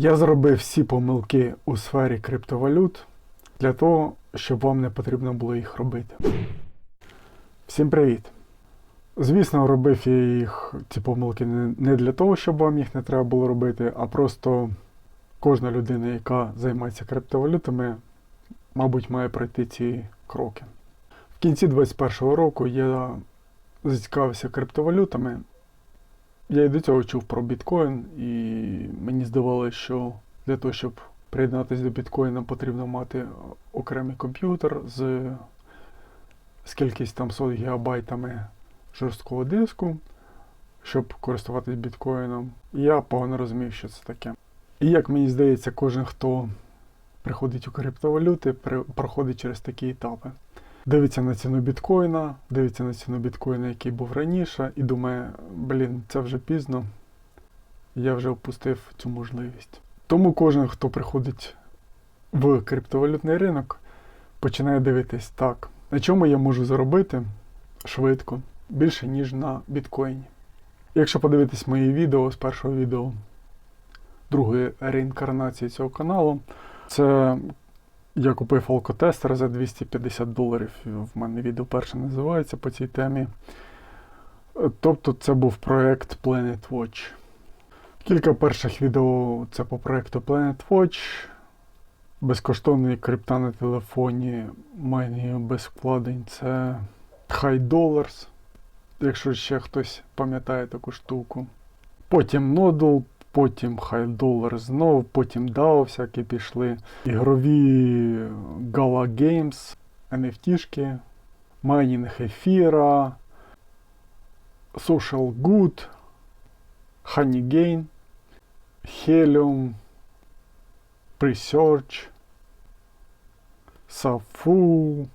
Я зробив всі помилки у сфері криптовалют для того, щоб вам не потрібно було їх робити. Всім привіт! Звісно, робив я їх, ці помилки не для того, щоб вам їх не треба було робити, а просто кожна людина, яка займається криптовалютами, мабуть, має пройти ці кроки. В кінці 2021 року я зацікавився криптовалютами. Я і до цього чув про біткоін, і мені здавалося, що для того, щоб приєднатися до біткоїна, потрібно мати окремий комп'ютер з, з кількість там 100 гігабайтами жорсткого диску, щоб користуватись біткоїном. Я погано розумів, що це таке. І як мені здається, кожен, хто приходить у криптовалюти, проходить через такі етапи. Дивиться на ціну біткоїна, дивиться на ціну біткоїна, який був раніше, і думає, блін, це вже пізно. Я вже впустив цю можливість. Тому кожен, хто приходить в криптовалютний ринок, починає дивитись так, на чому я можу заробити швидко, більше, ніж на біткоїні. Якщо подивитись мої відео з першого відео другої реінкарнації цього каналу, це я купив алкотестер за 250 доларів. В мене відео перше називається по цій темі. Тобто це був проект Planet Watch. Кілька перших відео це по проекту Planet Watch. Безкоштовний крипта на телефоні, майнінг без вкладень це High Dollars, якщо ще хтось пам'ятає таку штуку. Потім Nodl, потім Dollar знов, потім DAO всякі пішли. Ігрові Gala Games, NFT-шки, майнінг ефіра, Social Good, Honeygain, Helium, Presearch, Safu,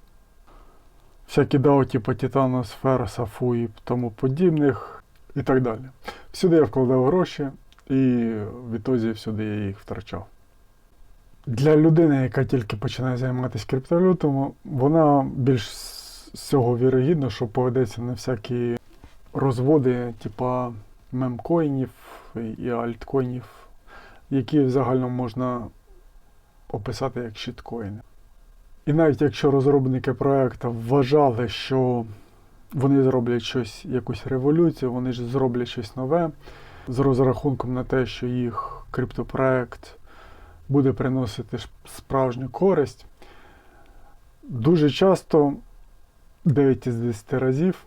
всякі DAO, типу Титаносфера, Safu і тому подібних, і так далі. Всюди я вкладав гроші, і в ітозі всюди я їх втрачав. Для людини, яка тільки починає займатися криптовалютами, вона більш з цього вірогідно, що поведеться на всякі розводи, типа мемкоїнів і альткоїнів, які в загальному можна описати як щиткоїни. І навіть якщо розробники проекту вважали, що вони зроблять щось, якусь революцію, вони ж зроблять щось нове з розрахунком на те, що їх криптопроект буде приносити справжню користь. Дуже часто 9 із 10 разів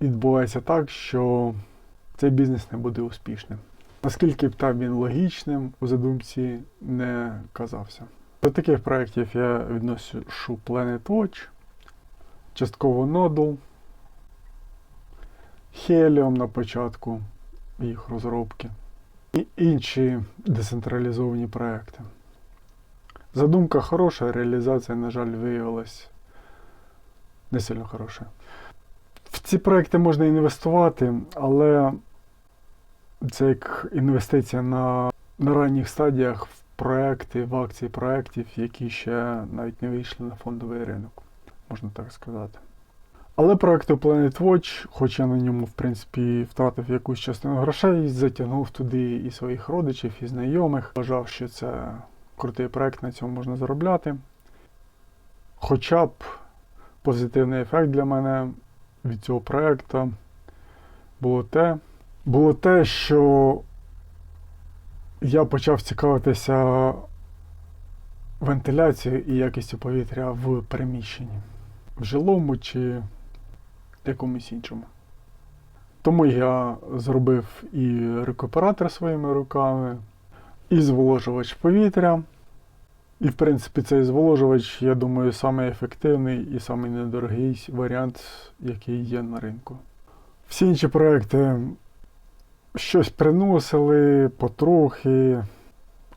відбувається так, що цей бізнес не буде успішним. Наскільки б там він логічним у задумці не казався. До таких проєктів я відношу Planet Watch, частково Nodl, Helium на початку їх розробки і інші децентралізовані проекти. Задумка хороша, реалізація, на жаль, виявилась не сильно хороша. В ці проекти можна інвестувати, але це як інвестиція на, на ранніх стадіях в проекти, в акції проєктів, які ще навіть не вийшли на фондовий ринок, можна так сказати. Але проекту Planet Watch, хоч я на ньому, в принципі, втратив якусь частину грошей, затягнув туди і своїх родичів, і знайомих. Вважав, що це крутий проект, на цьому можна заробляти. Хоча б позитивний ефект для мене від цього проекту було те, було те, що я почав цікавитися вентиляцією і якістю повітря в приміщенні, в жилому чи якомусь іншому. Тому я зробив і рекуператор своїми руками, і зволожувач повітря. І, в принципі, цей зволожувач, я думаю, самий і самий недорогий варіант, який є на ринку. Всі інші проекти щось приносили потрохи,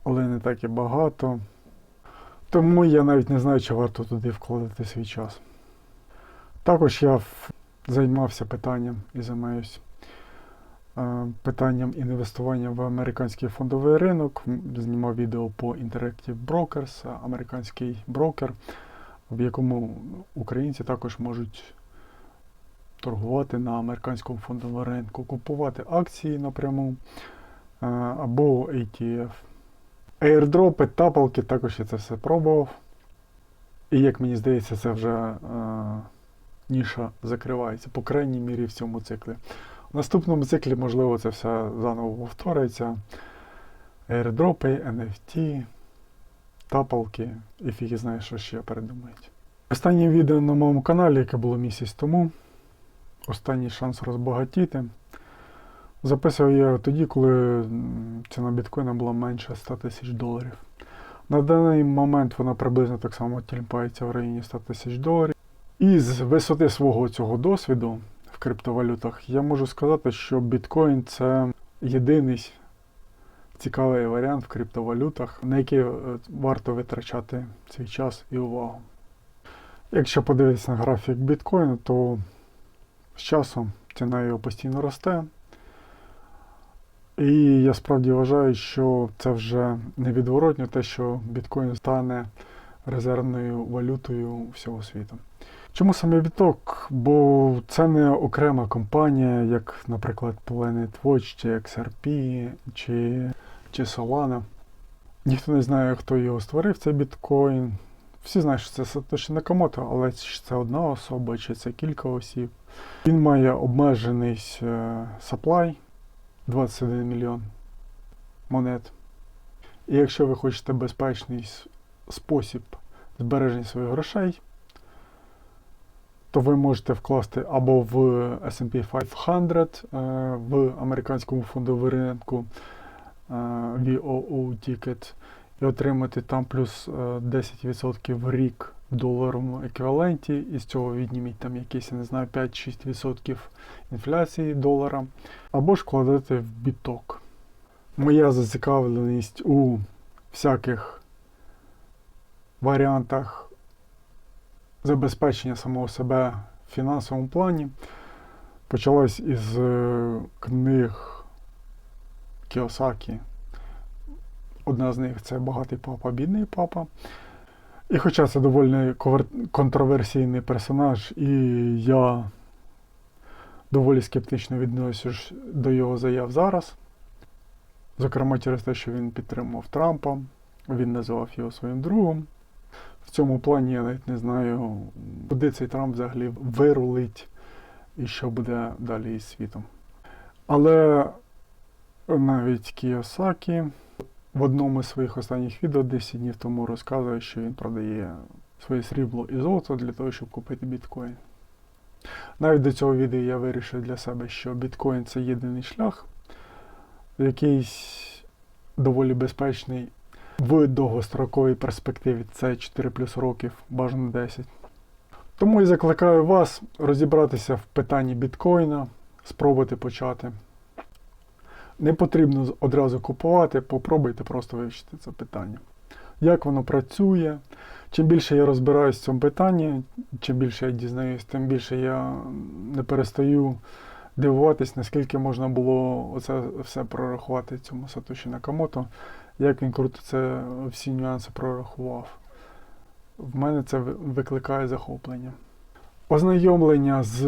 але не так і багато. Тому я навіть не знаю, чи варто туди вкладати свій час. Також я займався питанням і займаюся е, питанням інвестування в американський фондовий ринок. Знімав відео по Interactive Brokers, е, американський брокер, в якому українці також можуть торгувати на американському фондовому ринку, купувати акції напряму, е, або ATF. Airdropи, тапалки, також я це все пробував. І як мені здається, це вже ніша закривається, по крайній мірі в цьому циклі. В наступному циклі, можливо, це все заново повториться. Airdropи, NFT, тапалки і фіг знає, що ще придумають. Останнє відео на моєму каналі, яке було місяць тому. Останній шанс розбагатіти. Записував я тоді, коли ціна біткоїна була менше 100 тисяч доларів. На даний момент вона приблизно так само тільпається в районі 100 тисяч доларів. І з висоти свого цього досвіду в криптовалютах я можу сказати, що біткоін це єдиний цікавий варіант в криптовалютах, на який е, варто витрачати свій час і увагу. Якщо подивитися на графік біткоїну, то з часом ціна його постійно росте. І я справді вважаю, що це вже невідворотньо те, що біткоін стане резервною валютою всього світу. Чому саме біток? Бо це не окрема компанія, як, наприклад, Planet Watch, чи XRP, чи, чи Solana. Ніхто не знає, хто його створив, цей біткоін. Всі знають, що це Сатоші Накамото, але чи це одна особа, чи це кілька осіб. Він має обмежений е, supply 21 мільйон монет. І якщо ви хочете безпечний спосіб збереження своїх грошей, то ви можете вкласти або в S&P 500 е, в американському фондовому ринку е, VOO Ticket і отримати там плюс е, 10% в рік в доларовому еквіваленті, і з цього відніміть там якісь, я не знаю, 5-6% інфляції долара, або ж вкладати в біток. Моя зацікавленість у всяких варіантах забезпечення самого себе в фінансовому плані почалась із е, книг Кіосакі. Одна з них це Багатий папа, бідний папа. І хоча це доволі контроверсійний персонаж, і я доволі скептично відношусь до його заяв зараз. Зокрема, через те, що він підтримував Трампа, він називав його своїм другом. В цьому плані я навіть не знаю, куди цей Трамп взагалі вирулить і що буде далі із світом. Але навіть Кіосакі в одному з своїх останніх відео 10 днів тому розказує, що він продає своє срібло і золото для того, щоб купити біткоін. Навіть до цього відео я вирішив для себе, що біткоін це єдиний шлях, якийсь доволі безпечний в довгостроковій перспективі. Це 4 плюс років, бажано 10. Тому і закликаю вас розібратися в питанні біткоїна, спробувати почати. Не потрібно одразу купувати, попробуйте просто вивчити це питання. Як воно працює? Чим більше я розбираюсь в цьому питанні, чим більше я дізнаюсь, тим більше я не перестаю дивуватись, наскільки можна було оце все прорахувати цьому Сатоші Накамото, як він круто це всі нюанси прорахував. В мене це викликає захоплення. Ознайомлення з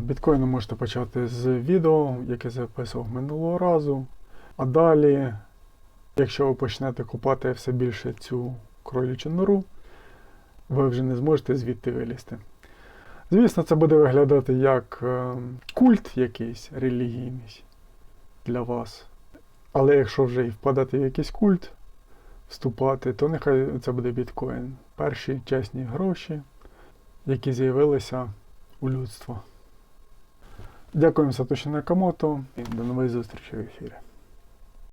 біткоїном можете почати з відео, яке записував минулого разу. А далі, якщо ви почнете купати все більше цю кролячу нору, ви вже не зможете звідти вилізти. Звісно, це буде виглядати як е, культ якийсь релігійний для вас. Але якщо вже і впадати в якийсь культ, вступати, то нехай це буде біткоін. Перші чесні гроші, які з'явилися у людства. Дякуємо Сатоші Накамото і до нової зустрічі в ефірі.